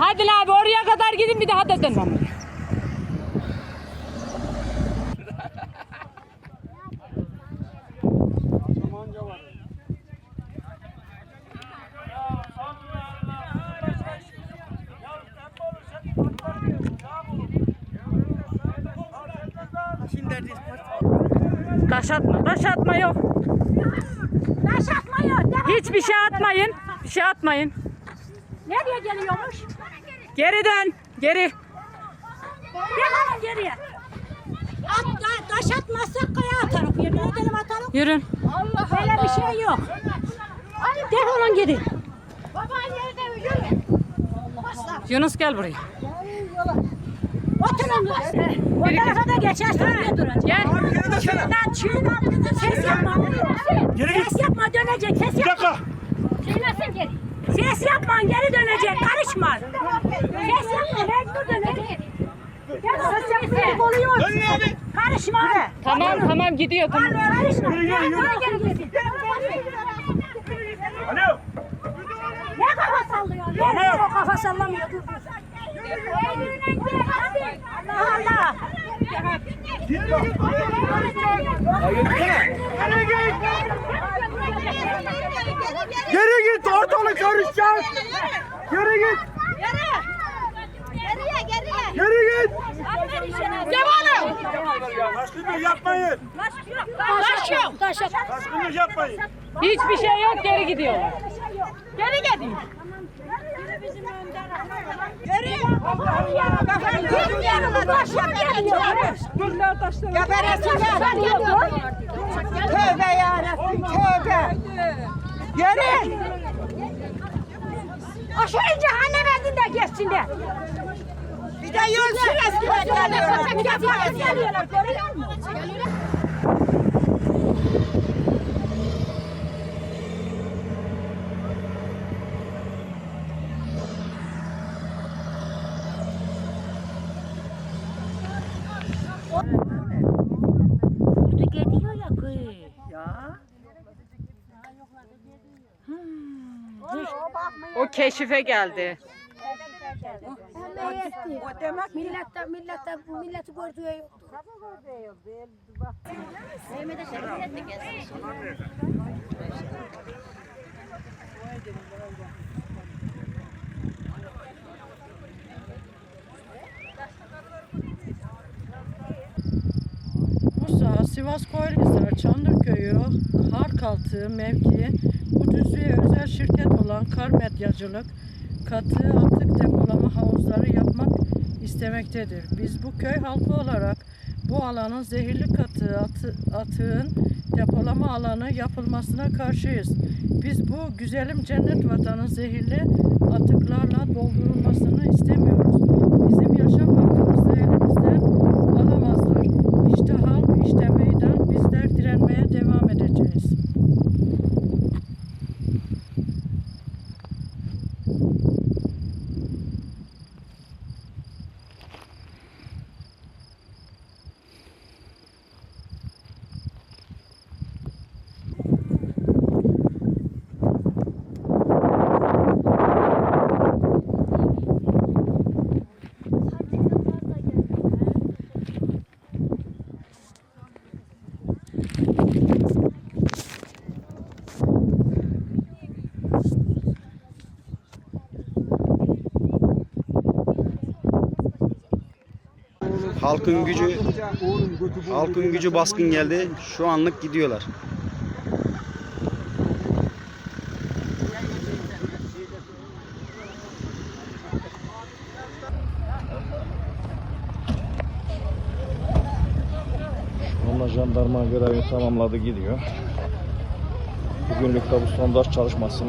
Adil abi oraya kadar gidin bir daha da dönmem. Taş atma, taş atma yok. Taş atmıyor. Ne? Hiçbir şey atmayın. Bir şey atmayın. Nereye geliyormuş? Geri dön. Geri. Defolun geriye. At, ta- taş atmazsak kaya atarım. Yemin ederim atarım. Yürün. Allah Böyle bir şey yok. Defolun gidin. Baba nerede yürü? Yunus gel buraya. Oturun. O tarafa da geçersin. Gel. Çiğnen çiğnen. Ses yapma. Ses yapma dönecek. Ses Bir yapma. Ses yapma geri dönecek. Karışma. Ses yapma mecbur dönecek. Ses yapma. Oluyor. Dönün abi. Karışma. Tamam tamam gidiyor tamam. Karışma. Bana geri gitsin. Alo. Ne kafa sallıyor? Tamam. O kafa sallamıyor. Dur dur. Allah Allah. Geri git ortalık karışacak. Geri git. Geriye geriye. Geri git. Devam. Taşkınlık yapmayın. Taş yok. Taş yok. Taşkınlık yapmayın. Hiçbir şey yok geri gidiyor. Geri gidin. Geri. Kafanı yanına taş yok geliyor. Geberesinler. Tövbe yarabbim tövbe. Yürü. Aşağı cehennem elinde geçsinler. Bir de yol süresiyle geliyorlar. Geliyorlar. Görüyor musun? O keşife geldi. O demek Millette, millette, milleti gördüğü yok. Bursa, Sivas Koyunhisar, Çanlıköy'ü, Harkaltı mevkii düzlüğe özel şirket olan Kar Medyacılık katı atık depolama havuzları yapmak istemektedir. Biz bu köy halkı olarak bu alanın zehirli katı atı, atığın depolama alanı yapılmasına karşıyız. Biz bu güzelim cennet vatanın zehirli atıklarla doldurulmasını istemiyoruz. Halkın gücü halkın gücü baskın geldi. Şu anlık gidiyorlar. Ama jandarma görevini tamamladı gidiyor. Bugünlük de bu sondaj çalışmasını